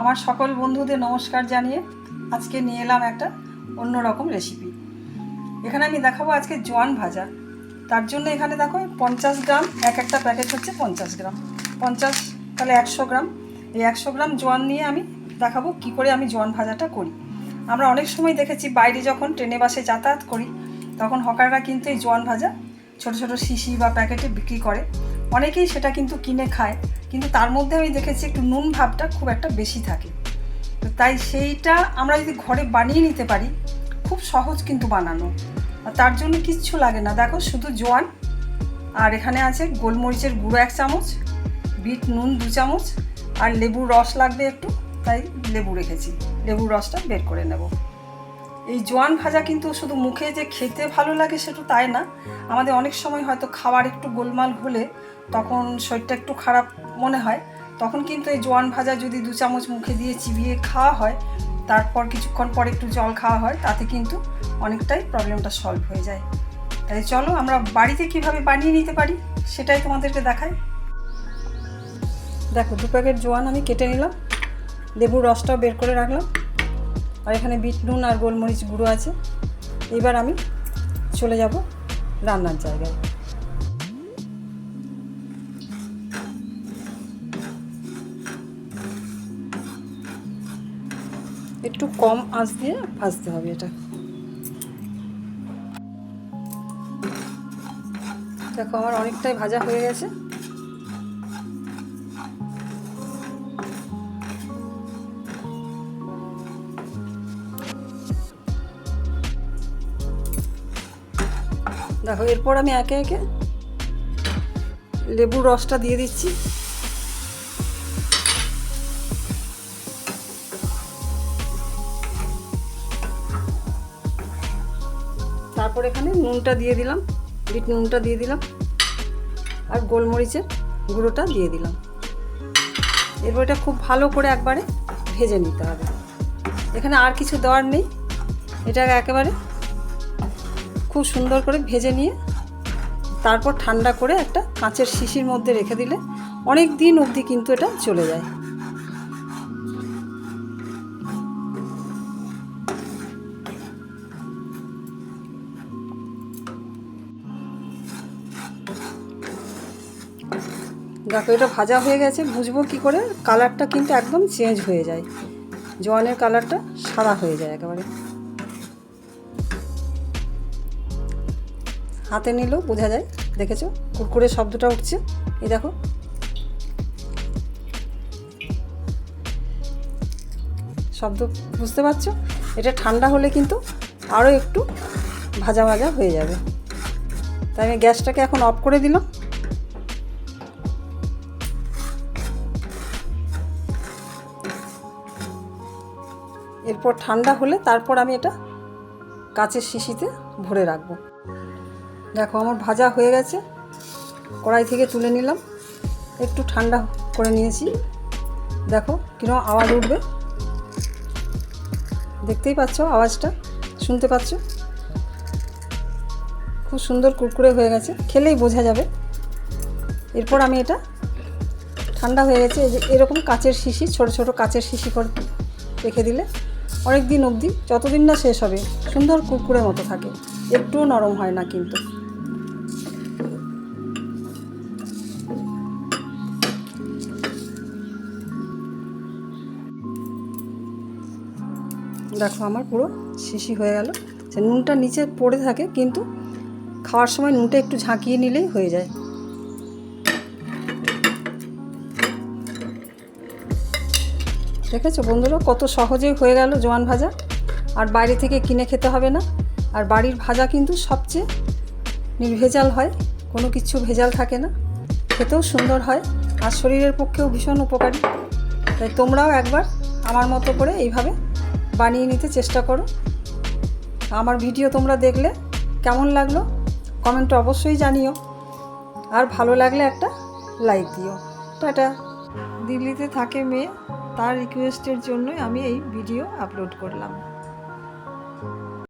আমার সকল বন্ধুদের নমস্কার জানিয়ে আজকে নিয়ে এলাম একটা অন্যরকম রেসিপি এখানে আমি দেখাবো আজকে জোয়ান ভাজা। তার জন্য এখানে দেখো পঞ্চাশ গ্রাম, এক একটা প্যাকেট হচ্ছে পঞ্চাশ গ্রাম। পঞ্চাশ, তাহলে একশো গ্রাম। এই একশো গ্রাম জোয়ান নিয়ে আমি দেখাবো কি করে আমি জোয়ান ভাজাটা করি। আমরা অনেক সময় দেখেছি বাইরে যখন ট্রেনে বাসে যাতায়াত করি, তখন হকাররা কিন্তু এই জোয়ান ভাজা ছোট ছোট শিশি বা প্যাকেটে বিক্রি করে। অনেকেই সেটা কিন্তু কিনে খায়। কিন্তু তার মধ্যে আমি দেখেছি একটু নুন ভাবটা খুব একটা বেশি থাকে। তো তাই সেইটা আমরা যদি ঘরে বানিয়ে নিতে পারি, খুব সহজ কিন্তু বানানো। তার জন্য কিচ্ছু লাগে না। দেখো, শুধু জোয়ান, আর এখানে আছে গোলমরিচের গুঁড়ো এক চামচ, বিট নুন দু চামচ, আর লেবুর রস লাগবে একটু, তাই লেবু রেখেছি। লেবুর রসটা বের করে নেব। এই জোয়ান ভাজা কিন্তু শুধু মুখে যে খেতে ভালো লাগে সেটা তাই না? আমাদের অনেক সময় হয়তো খাবার একটু গোলমাল হলে তখন শরীরটা একটু খারাপ মনে হয়। তখন কিন্তু এই জোয়ান ভাজা যদি দু চামচ মুখে দিয়ে চিবিয়ে খাওয়া হয়, তারপর কিছুক্ষণ পর একটু জল খাওয়া হয়, তাতে কিন্তু অনেকটাই প্রবলেমটা সলভ হয়ে যায়। তাই চলো আমরা বাড়িতে কীভাবে বানিয়ে নিতে পারি সেটাই তোমাদেরকে দেখাই। দেখো, দু প্যাকেট জোয়ান আমি কেটে নিলাম। লেবুর রসটাও বের করে রাখলাম। আর এখানে বিট নুন আর গোলমরিচ গুঁড়ো আছে। এবার আমি চলে যাব রান্নার জায়গায়। একটু কম আঁচ দিয়ে ভাজতে হবে এটা। দেখো আমার অনেকটাই ভাজা হয়ে গেছে। দেখো, এরপর আমি একে একে লেবুর রসটা দিয়ে দিচ্ছি। তারপর এখানে নুনটা দিয়ে দিলাম, বিট নুনটা দিয়ে দিলাম, আর গোলমরিচের গুঁড়োটা দিয়ে দিলাম। এরপর এটা খুব ভালো করে একবারে ভেজে নিতে হবে। এখানে আর কিছু দেওয়ার নেই, এটা একেবারে খুব সুন্দর করে ভেজে নিয়ে তারপর ঠান্ডা করে একটা কাঁচের শিশির মধ্যে রেখে দিলে অনেক দিন অবধি কিন্তু এটা চলে যায়। দেখো, এটা ভাজা হয়ে গেছে বুঝব কি করে? কালারটা কিন্তু একদম চেঞ্জ হয়ে যায়। জোয়ানের কালারটা সাদা হয়ে যায় একেবারে। হাতে নিলেও বোঝা যায়, দেখেছ? কুরকুরে শব্দটা উঠছে। এই দেখো। শব্দ বুঝতে পারছ? এটা ঠান্ডা হলে কিন্তু আরও একটু ভাজা ভাজা হয়ে যাবে। তাই আমি গ্যাসটাকে এখন অফ করে দিলাম। এরপর ঠান্ডা হলে তারপর আমি এটা কাচের শিশিতে ভরে রাখব। দেখো, আমার ভাজা হয়ে গেছে। কড়াই থেকে তুলে নিলাম। একটু ঠান্ডা করে নিয়েছি। দেখো কীরকম আওয়াজ উঠবে। দেখতেই পাচ্ছ আওয়াজটা? শুনতে পাচ্ছ? খুব সুন্দর কুরকুরে হয়ে গেছে। খেলেই বোঝা যাবে। এরপর আমি এটা ঠান্ডা হয়ে গেছে। এরকম কাচের শিশি, ছোট ছোট কাচের শিশি করে রেখে দিলে অনেক দিন অবধি যতদিন না শেষ হবে, সুন্দর কুরকুরে মতো থাকে। একটুও নরম হয় না কিন্তু। দেখো আমার পুরো শিশি হয়ে গেল। সে নুনটা নিচে পড়ে থাকে, কিন্তু খাওয়ার সময় নুনটা একটু ঝাঁকিয়ে নিলেই হয়ে যায়। দেখেছ বন্ধুরা কত সহজেই হয়ে গেল জোয়ান ভাজা? আর বাইরে থেকে কিনে খেতে হবে না। আর বাড়ির ভাজা কিন্তু সবচেয়ে নির্ভেজাল হয়, কোনো কিছু ভেজাল থাকে না। খেতেও সুন্দর হয়, আর শরীরের পক্ষেও ভীষণ উপকারী। তাই তোমরাও একবার আমার মতো করে এইভাবে বানিয়ে নিতে চেষ্টা করো। আমার ভিডিও তোমরা দেখলে কেমন লাগল কমেন্টে অবশ্যই জানিও। আর ভালো লাগলে একটা লাইক দিও। টাটা। দিল্লিতে থাকে মেয়ে, তার রিকোয়েস্টের জন্যই আমি এই ভিডিও আপলোড করলাম।